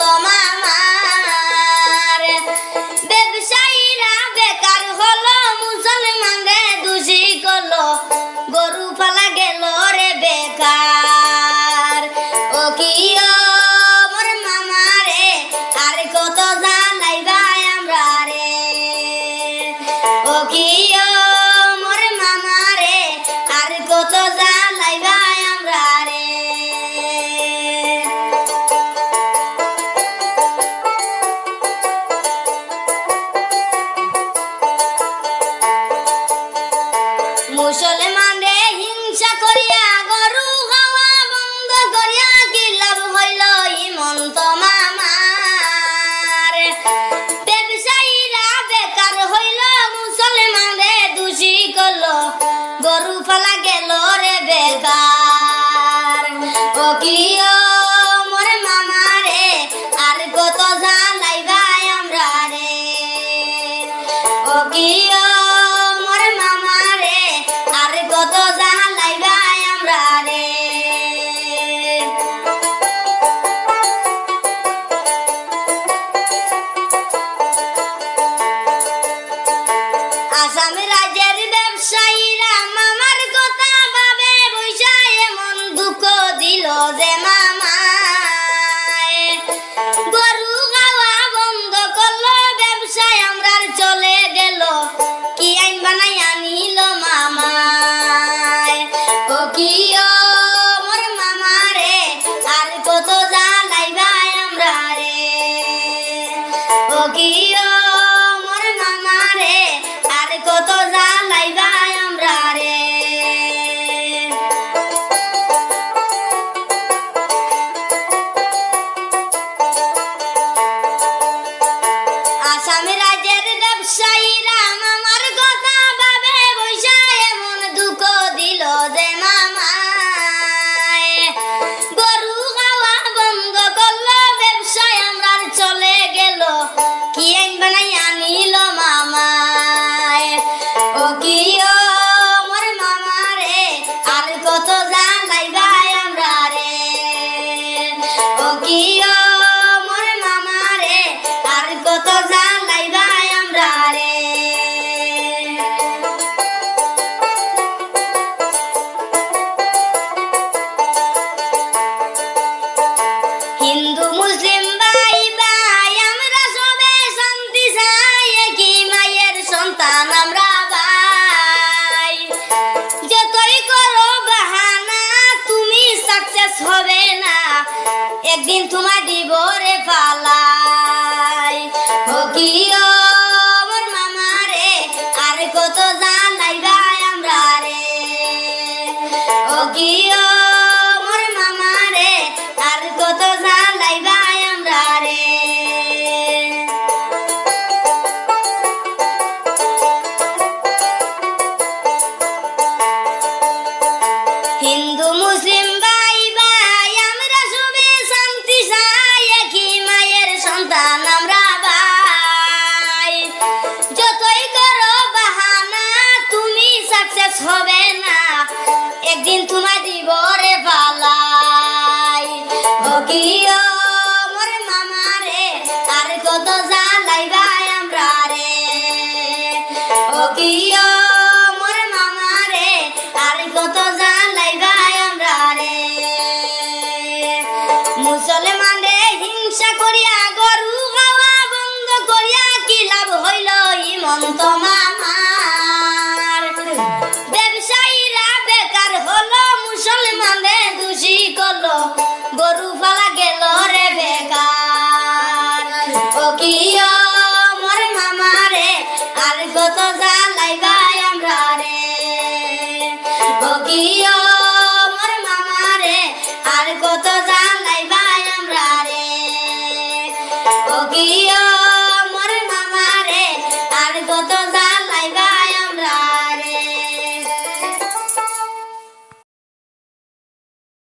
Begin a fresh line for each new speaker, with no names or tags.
তোমার মুসলমান রে হিংসা করিয়া গরু খাওয়া বন্ধ করিয়া কি লাভ হইল ইমন্ত মামার? যে মামায় গরু গাওয়া বন্ধ করল ব্যবসায় আমরার চলে গেল। ব্যবসায়ীরা আমার শেষ হবে না। একদিন তোমার দিব রে পালা। হবে না। একদিন তোমার দিব রে ও কি মামা রে, আর কত জ্বালাই ভাই আমরা রে। ও কি মামা রে, আর কত জ্বালাই ভাই আমরা রে। মুসলমান রে, হিংসা করিয়া গরু বন্ধ করিয়া কি লাভ হইল ইমন্ত বকিয়া